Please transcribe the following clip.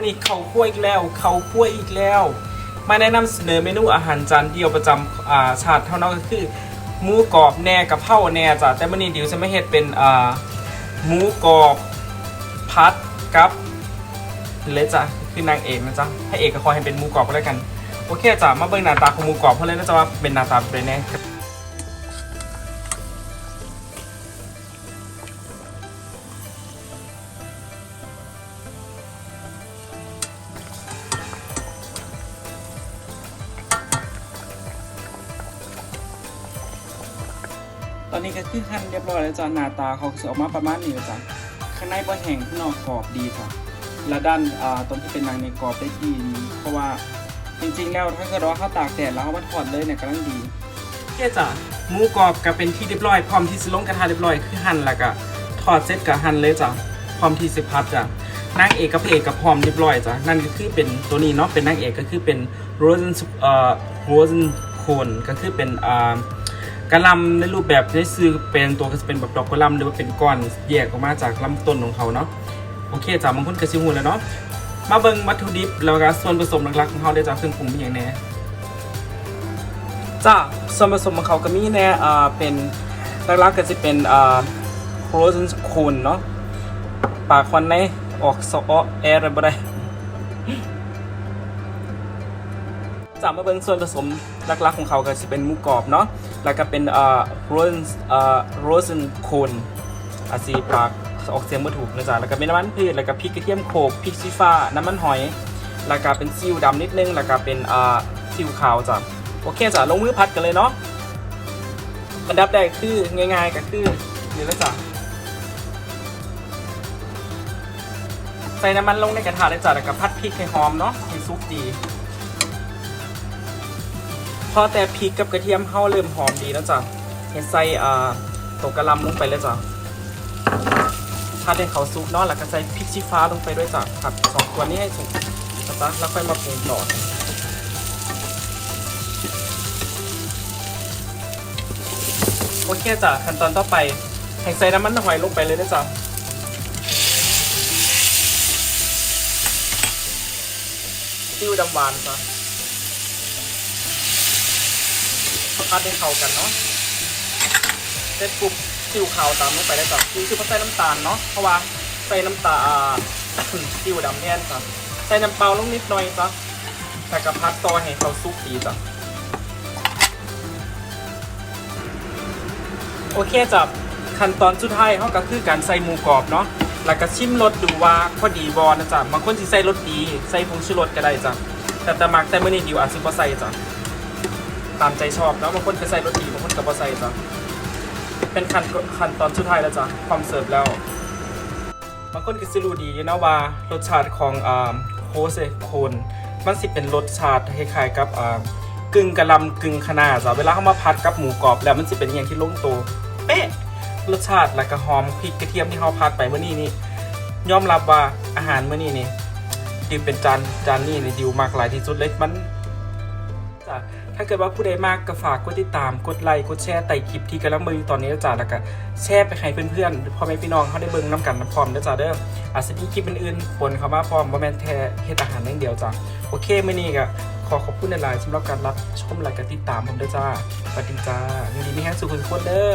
วันนี้เขาคั่วอีกแล้ว เขาคั่วอีกแล้ว มาแนะนำเสนอเมนูอาหารจานเดียวประจำอ่าชาติเท่านั้นก็คือหมูกรอบแหน่กับเผาแหน่จ้ะแต่วันนี้เดี๋ยวจะไม่เห็ดเป็นอ่าหมูกรอบพัดกับเลยจ้ะคือนางเอกนะจ๊ะให้เอกก็คอยให้เป็นหมูกรอบก็แล้วกันโอเคจ้ะมาเบิ่งหน้าตาของหมูกรอบเพราะเลยนะจ๊ะว่าเป็นหน้าตาเป็นไง อนนี้ก็คือหั่นเรียบร้อยแล้วจ้ะหน้าตาเขาจะออกมาประมาณนี้แล้วจ้ะข้างในบ่แห้งข้างนอกกรอบดีจ้ะและด้านอ่าตรงที่เป็นนางในกรอบได้ดี เพราะว่าจริงๆแล้วถ้าเกิดว่าเขาตากแดดแล้วเอามาทอดเลยเนี่ยกำลังดีเพี่จ้ะหมูกรอบก็เป็นที่เรียบร้อยพร้อมที่จะลงกระทะเรียบร้อยคือหั่นแล้วก็ทอดเสร็จก็หั่นเลยจ้ะพร้อมที่จะพัดจ้ะนางเอกกับพระเอกกับพร้อมเรียบร้อยจ้ะนั่นก็คือเป็นตัวนี้เนาะเป็นนางเอกก็คือเป็นโรเซนเอ่อโรเซนโคนก็คือเป็นอ่า กระลำในรูปแบบในซื้อเป็นตัวก็จะเป็นแบบดอกกระลำหรือว่าเป็นก้อนแยกออกมาจากลำต้นของเขาเนาะโอเคจ้ะบางคนก็ซิฮูแล้วเนาะมาเบิ่งวัตถุดิบแล้วก็ส่วนผสมหลักๆของเขาได้จากเครื่องปรุงเป็นอย่างแน่จ้าส่วนผสมของเขาก็มีแน่อ่าเป็นหลักๆก็จะเป็นอ่าโครซนโคนเนาะปากควันในออกซอแอร์อะไรบ่ได้ากมาเบิ่งส่วนผสมหลักๆของเขาก็จะเป็นหมูกรอบเนาะแล้วก็เป็นเอ่อโรสเอ่อโรสนโคนอาซีปากออกเสียงบ่ถูกนะจ๊ะแล้วก็เป็นน้ำมันพืชแล้วก็พริกกระเทียมโขลกพริกชี้ฟ้าน้ำมันหอย แล้วก็เป็นซีอิ๊วดำนิดนึงแล้วก็เป็นเอ่อซีอิ๊วขาวจ้ะโอเคจ้ะลงมือพัดกันเลยเนาะอันดับแรกคือง่ายๆก็คือนี่แล้วจ้ะใส่น้ำมันลงในกระทะเลยจ้ะแล้วก็พัดพริกให้หอมเนาะให้ซุกดี อแต่พริกกับกระเทียมเข้าเริ่มหอมดีแล้วจ้ะเห็นใส่อ่าตัวกระลำลงไปเลยจ้ะถ้าได้เขาซุปเนาะแล้วก็ใส่พริกชี้ฟ้าลงไปด้วยจ้ะผัดสองตัวนี้ให้สุกนะจ๊ะแล้วค่อยมาปรุงต่อโอเคจ้ะขั้นตอนต่อไปแห่งใส่น้ำมันหอยลงไปเลยนะจ๊ะซิวดำหวานจ้ะ พัดให้เข้ากันเนาะเสร็จปุ๊บซิวขาวตามลงไปได้จ้ะซิวคือเพราะใส่น้ำตาลเนาะเพราะว่าใส่น้ำตาลอ่าซิวดำแน่นจ้ะใส่น้ำเปล่าลงนิดหน่อยจ้ะใส่กระพัดต่อให้เขาซุกดีจ้ะโอเคจ้ะขั้นตอนสุดท้ายเขาก็คือการใส่หมูกรอบเนาะแล้วก็ชิมรสดูว่าพอดีบอนะจ๊ะบางคนสิใส่รสดี ใส่ผงชูรสก็ได้จ้ะแต่แต่มักแต่มื่อนี้ดิวอาจสิบ่ใส่จ้ะ ตามใจชอบแล้วบางคนก็ใส่รสดีบางคนก็บ่ใส่จ้ะเป็นขั้นขั้นตอนสุดท้ายแล้วจ้ะความเสิร์ฟแล้วบางคนก็สิรู้ดีอยู่นะว่ารสชาติของอ่าโคเซโคนมันสิเป็นรสชาติคล้ายๆกับอ่ากึ่งกระลำกึ่งคน้าจ้ะเวลาเขามาผัดกับหมูกรอบแล้วมันสิเป็นอย่างที่ลงตัวเป๊ะรสชาติแล้วก็หอมพริกกระเทียมที่เขาผัดไปเมื่อนี้นี่ยอมรับว่าอาหารเมื่อนี้นี่ดิวเป็นจานจานนี้นี่ดิวมากหลายที่สุดเลยมันจ้ะ ถ้าเกิดว่าผู้ใดมากก็ฝากกดติดตาม กดไลค์ กดแชร์ไต่คลิปที่กำลังเบิ่งอยู่ตอนนี้นะจ้ะแล้วก็แชร์ไปให้เพื่อนๆพ่อแม่พี่น้องเขาได้เบิ่งน้ำกันพร้อมนะจ้ะเด้ออาจจะมีคลิปอื่นๆปนเข้ามาพร้อมว่าแม่นแท้เฮ็ดอาหารนั่งเดียวจ้ะโอเคมื้อนี้ก็ขอขอบคุณในลายสำหรับการรับชมและการติดตามผมด้วยจ้าสวัสดีจ้ายินดีมีแฮงสุขสุขคตรเด้อ